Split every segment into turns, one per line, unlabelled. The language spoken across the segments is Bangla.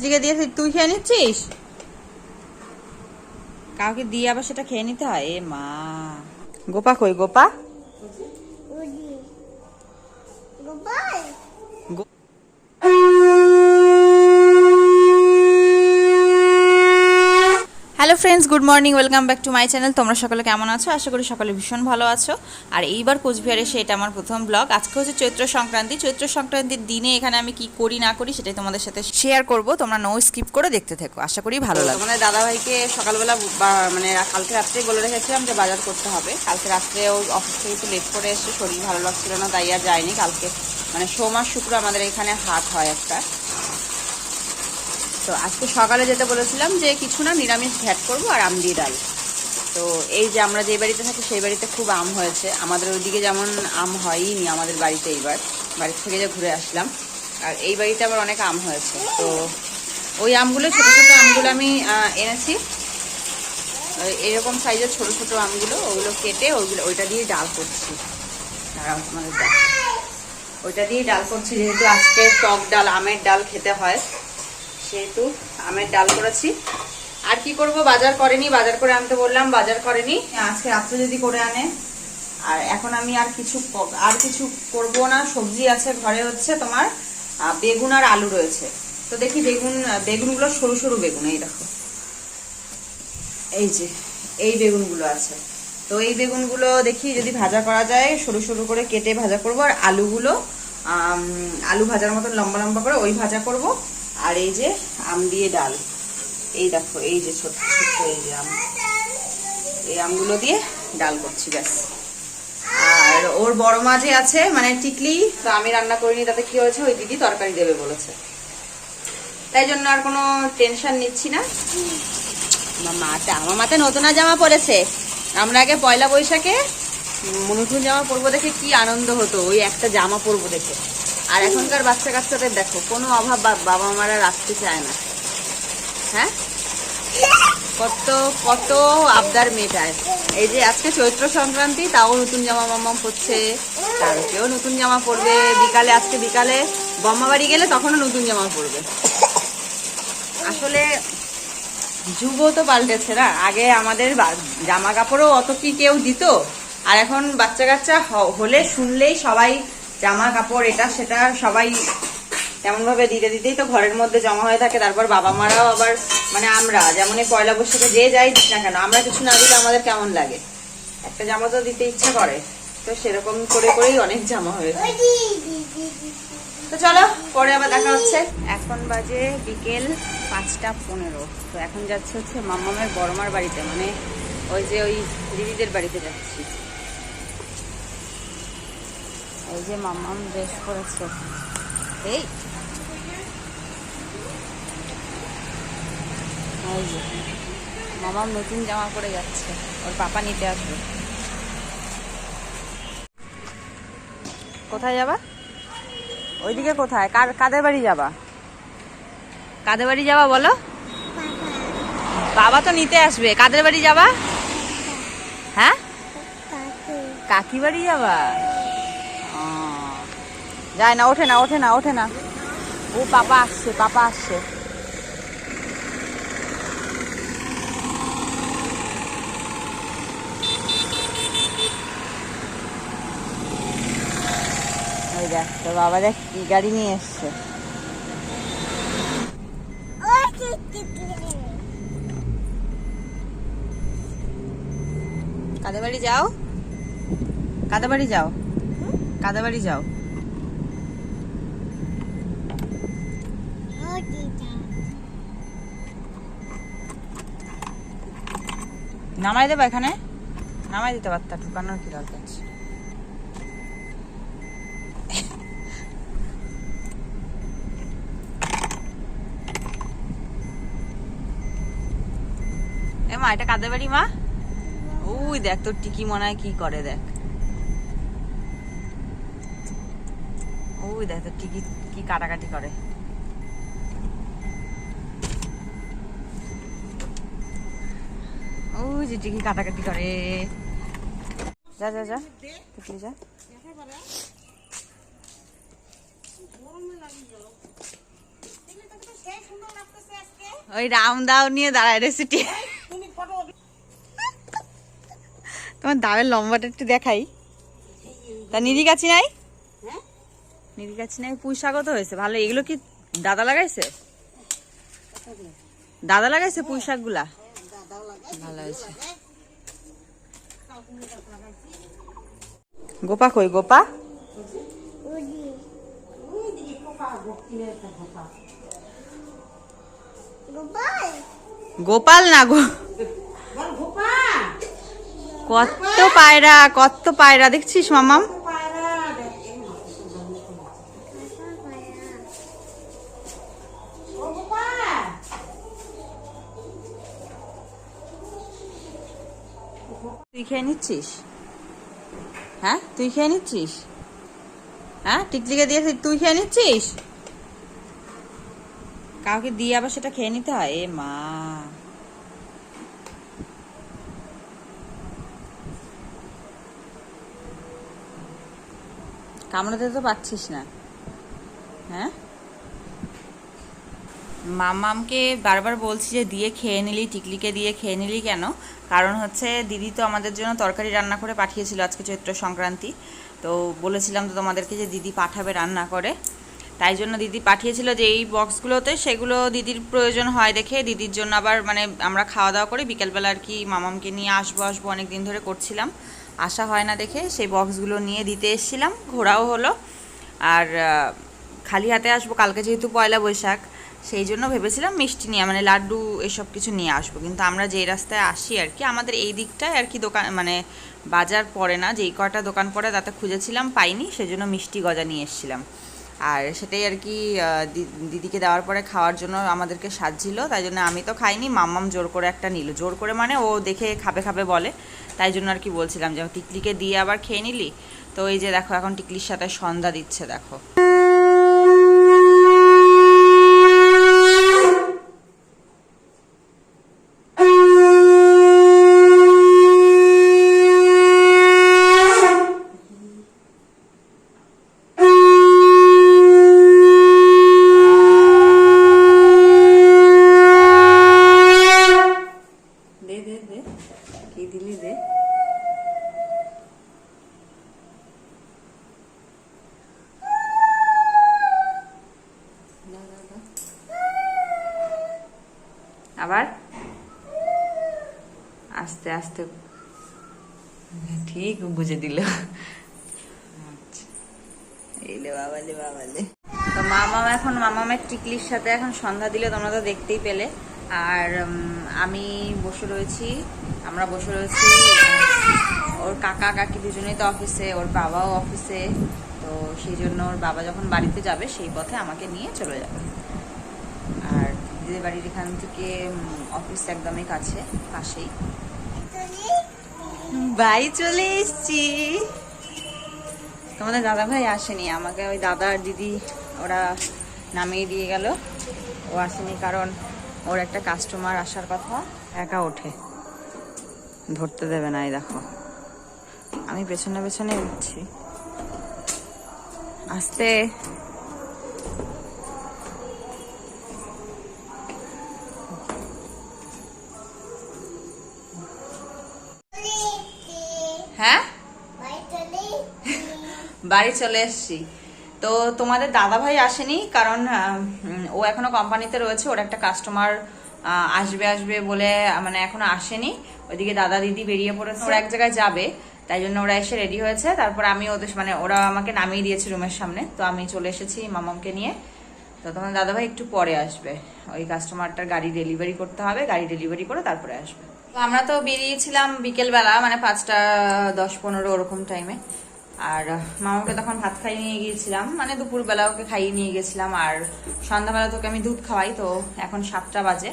ভাতিজিকে দিয়েছি তুই খেয়ে নিচ্ছিস? কাউকে দিয়ে আবার সেটা খেয়ে নিতে হয়? এ মা। গোপা কই? গোপা? গো- hello friends good morning welcome back to my channel তোমরা সকলে কেমন আছো? আশা করি সকলে ভীষণ ভালো আছো। আর এইবার কোচবিহারে এসে এটা আমার প্রথম ব্লগ আজকে হচ্ছে চৈত্র সংক্রান্তি। চৈত্র সংক্রান্তির দিনে এখানে আমি কি করি, না করি সেটাই তোমাদের সাথে শেয়ার করব। তোমরা নো স্কিপ করে দেখতে থেকো। আশা করি ভালো লাগবে।
মানে দাদাভাইকে সকালবেলা মানে কালকে রাত্রেই বলে রেখেছিলাম যে বাজার করতে হবে। কালকে রাত্রে ও অফিস থেকে একটু লেট করে এসে শরীর ভালো লাগছিল না, তাই আর যায়নি। কালকে মানে সোম আর শুক্র আমাদের এখানে হাট হয় একটা। তো আজকে সকালে যেতে বলেছিলাম যে কিছু না নিরামিষ ঘ্যাট করব আর আম দিয়ে ডাল। তো এই যে আমরা যে বাড়িতে থাকি সেই বাড়িতে খুব আম হয়েছে। আমাদের ওইদিকে যেমন আম হয়ইনি আমাদের বাড়িতে এইবার। বাড়ি থেকে যে ঘুরে আসলাম। আর এই বাড়িতে আবার অনেক আম হয়েছে। তো ওই আমগুলো, ছোটো ছোটো আমগুলো আমি এনেছি। এরকম সাইজের ছোট ছোট আমগুলো, ওগুলো কেটে ওইগুলো, ওইটা দিয়ে ডাল করছি। দেখ ওইটা দিয়ে ডাল করছি যেহেতু আজকে টক ডাল, আমের ডাল খেতে হয়। সেহেতু আমের ডাল করেছি। আর কি করব? বাজার করেনি, বাজার করে আনতে বললাম, বাজার করেনি। আজকে রাত্রে যদি করে আনে। আর এখন আমি আর কিছু আর কিছু করব না। সবজি আছে ঘরে হচ্ছে তোমার বেগুন আর আলু রয়েছে। তো দেখি বেগুন বেগুনগুলো সরু সরু বেগুন, এই দেখো। এই যে, এই বেগুনগুলো আছে। তো এই বেগুনগুলো দেখি যদি ভাজা করা যায়, সরু সরু করে কেটে ভাজা করব। আর আলুগুলো আলু ভাজার মতন লম্বা লম্বা করে ওই ভাজা করব। আর এই যে আম দিয়ে ডাল। এই দেখো, এই যে ছোট্ট ছোট্ট এই যে আম। এই আমগুলো দিয়ে ডাল করছি, ব্যাস। আর ওর বড় মাঝে আছে মানে টিকলি, তো আমি রান্না করিনি, তাতে কি হয়েছে? ওই দিদি তরকারি দেবে বলেছে। তাই জন্য আর কোনো টেনশন নিচ্ছি না। আমার আমার মাথা নতুন জামা পরেছে। আমরা আগে পয়লা বৈশাখে নতুন জামা পরবো দেখে কি আনন্দ হতো, ওই একটা জামা পরবো দেখে। আর এখনকার বাচ্চা কাচ্চাদের দেখো, কোনো অভাব বাবা মারা রাখতে চায় না। হ্যাঁ? কত কত আবদার মেটায়। এই যে আজকে চৈত্র সংক্রান্তি, তাও নতুন জামা মামা পরছে। কালকেও নতুন জামা পরবে। বিকালে, আজকে বিকালে বাড়ি গেলে তখনও নতুন জামা পরবে। আসলে যুগও তো পাল্টেছে না। আগে আমাদের জামা কাপড়ও অত কি কেউ দিত? আর এখন বাচ্চা কাচ্চা হলে শুনলেই সবাই জামা কাপড় এটা সেটা সবাই তেমন ভাবে দিতে দিতেই তো ঘরের মধ্যে জমা হয়ে থাকে, তারপর বাবা মারাও আবার মানে আমরা যেমন এই পয়লা বৈশাখে যে যাই না কেন, আমরা কিছু না দিলে আমাদের কেমন লাগে? একটা জামা তো দিতে ইচ্ছা করে, তো সেরকম করে করেই অনেক জামা হয়েছে তো চলো, পরে আবার দেখা হচ্ছে। এখন বাজে বিকেল পাঁচটা পনেরো, তো এখন যাচ্ছে হচ্ছে মাম্মামের বড়মার বাড়িতে মানে ওই যে ওই দিদিদের বাড়িতে যাচ্ছি। এই যে মাম্মাম ড্রেস করেছে এই। এই যে মামাম নতুন জামা পরে যাচ্ছে। ওর পাপা নিতে আসবে। কোথায় যাবা? ওইদিকে কোথায়? কার কাদের বাড়ি যাবা? কাদের বাড়ি যাবা বলো? বাবা তো নিতে আসবে। কাদের বাড়ি যাবা? হ্যাঁ? কাকি। বাড়ি যাবা? যায় না ওঠে না ওঠে না ওঠে না। ও পাপা আসছে পাপা আসছে। দেখ তো বাবা দেখ কি গাড়ি নিয়ে এসছে। কাদের বাড়ি যাও। কাদের বাড়ি যাও। কাদের বাড়ি যাও। নামাই দেবা এখানে? নামাই দিতে পারতা ঢুকানোর কি দরকার আছে? মা, এটা কাদের বাড়ি মা? ওই দেখ তোর টিকি মনে হয় কি করে, দেখ। ওই দেখ তোর টিকি কি কাটাকাটি করে। যে টিকি কাটাকাটি করে। যা যা যা। টিকি যা। ওই রামদাও নিয়ে দাঁড়ায় রেসিটি তোমার দামের লম্বাটা একটু দেখাই। তা নিরি গাছি নাই? নিরি গাছি নাই, পুঁই শাকও তো হয়েছে। ভালো, এগুলো কি দাদা লাগাইছে? দাদা লাগাইছে পুঁই শাকগুলা ভালো হয়েছে গোপা কই গোপা? গোপাল না গো। কত পায়রা কত পায়রা দেখছিস মামাম? তুই খেয়ে নিচ্ছিস? হ্যাঁ? তুই খেয়ে নিচ্ছিস? হ্যাঁ? টিকলিকে দিয়ে তুই খেয়ে নিচ্ছিস? কাউকে দিয়ে আবার সেটা খেয়ে নিতে হয়? এ মা। কামড়াতে তো পাচ্ছিস না। হ্যাঁ? মামামকে বারবার বলছি যে দিয়ে খেয়ে নিলি, টিকলিকে দিয়ে খেয়ে নিলি কেন? কারণ হচ্ছে দিদি তো আমাদের জন্য তরকারি রান্না করে পাঠিয়েছিল আজকে চৈত্র সংক্রান্তি। তো বলেছিলাম তো তোমাদেরকে যে দিদি পাঠাবে, রান্না করে। তাই জন্য দিদি পাঠিয়েছিল যে এই বক্সগুলোতে সেগুলো দিদির প্রয়োজন হয় দেখে দিদির জন্য আবার মানে আমরা খাওয়া দাওয়া করে বিকেলবেলা আর কি মামামকে নিয়ে আসব আসব অনেক দিন ধরে করছিলাম। আসা হয় না দেখে সেই বক্সগুলো নিয়ে দিতে এসেছিলাম, ঘোরাও হলো। আর খালি হাতে আসব, কালকে যেহেতু পয়লা বৈশাখ। সেই জন্য ভেবেছিলাম মিষ্টি নিয়ে মানে লাড্ডু এসব কিছু নিয়ে আসব। কিন্তু আমরা যেই রাস্তায় আসি আর কি, আমাদের এই দিকটায় আর কি দোকান মানে বাজার পড়ে না। যেই কটা দোকান পড়ে তাতে খুঁজেছিলাম, পাইনি। সেজন্য মিষ্টি গজা নিয়ে এসেছিলাম। আর সেটাই আর কি দিদিকে দেওয়ার পরে খাওয়ার জন্য আমাদেরকে সাজছিল। তাই জন্য আমি তো খাইনি, মাম্মাম জোর করে একটা নিল। জোর করে মানে ও দেখে খাবে খাবে বলে। তাই জন্য আর কি বলছিলাম যে টিকলিকে দিয়ে আবার খেয়ে নিলি? তো এই যে দেখো, এখন টিকলির সাথে সন্ধ্যা দিচ্ছে, দেখো। আবার? আস্তে আস্তে। ঠিক বুঝে দিল। আচ্ছা। এলে বাবালে বাবালে তো মামাম এখন, মামামের টিকলির সাথে এখন সন্ধ্যা দিলে, তোমরা তো দেখতেই পেলে। আর আমি বসে রয়েছি, আমরা বসে রয়েছি, ওর কাকা কাকি দুজনেই তো অফিসে, ওর বাবাও অফিসে। তো সেই জন্য ওর বাবা যখন বাড়িতে যাবে, সেই পথে আমাকে নিয়ে চলে যাবে। আর দিদিদের বাড়ির এখান থেকে অফিস একদমই কাছে, পাশেই। বাড়ি চলে এসছি। তোমাদের দাদা ভাই আসেনি। আমাকে ওই দাদা আর দিদি, ওরা নামিয়ে দিয়ে গেল। ও আসেনি কারণ ওর একটা কাস্টমার আসার কথা। একা ওঠে। ধরতে দেবে না, এই দেখো। আমি পেছনে পেছনে উঠছি। আস্তে। হ্যাঁ? বাড়ি চলে এসেছি। তো তোমাদের দাদা ভাই আসেনি কারণ ও এখনও কোম্পানিতে রয়েছে, ওর একটা কাস্টমার আসবে আসবে বলে মানে এখনও আসেনি। ওইদিকে দাদা দিদি বেরিয়ে পড়েছে, ওরা এক জায়গায় যাবে। তাই জন্য ওরা এসে রেডি হয়েছে। তারপর আমি ওদের মানে ওরা আমাকে নামিয়ে দিয়েছে রুমের সামনে। তো আমি চলে এসেছি মামামকে নিয়ে। তো তোমার দাদা ভাই একটু পরে আসবে। ওই কাস্টমারটার গাড়ি ডেলিভারি করতে হবে। গাড়ি ডেলিভারি করে তারপরে আসবে। তো আমরা তো বেরিয়েছিলাম বিকেলবেলা মানে পাঁচটা দশ পনেরো ওরকম টাইমে আর মামাকে তখন ভাত খাইয়ে নিয়ে গিয়েছিলাম। মানে দুপুরবেলা ওকে খাইয়ে নিয়ে গেছিলাম। আর সন্ধ্যাবেলা তোকে আমি দুধ খাওয়াই। তো এখন সাতটা বাজে।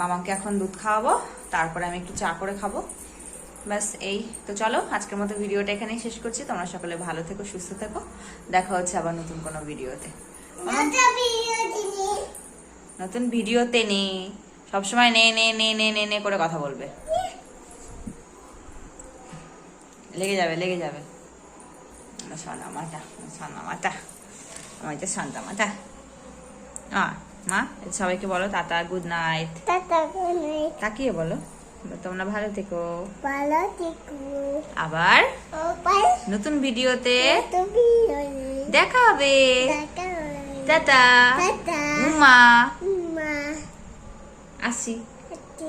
মামাকে এখন দুধ খাওয়াবো। তারপরে আমি একটু চা করে খাব। ব্যাস এই। তো চলো আজকের মতো ভিডিওটা এখানেই শেষ করছি। তোমরা সকলে ভালো থেকো সুস্থ থেকো। দেখা হচ্ছে আবার নতুন কোনো ভিডিওতে। নতুন ভিডিওতে নে। সবসময় নে নে নে নে নে নে করে কথা বলবে। লেগে যাবে লেগে যাবে। সোনা মাতা সোনা আমার যে শান্তা আ মা সবাইকে বলো টাটা গুড নাইট।
টাটা
তাকিয়ে বলো। তোমরা ভালো থেকো।
ভালো থেকো।
আবার নতুন ভিডিওতে দেখা হবে।
টাটা।
উমা আসি।
হাতে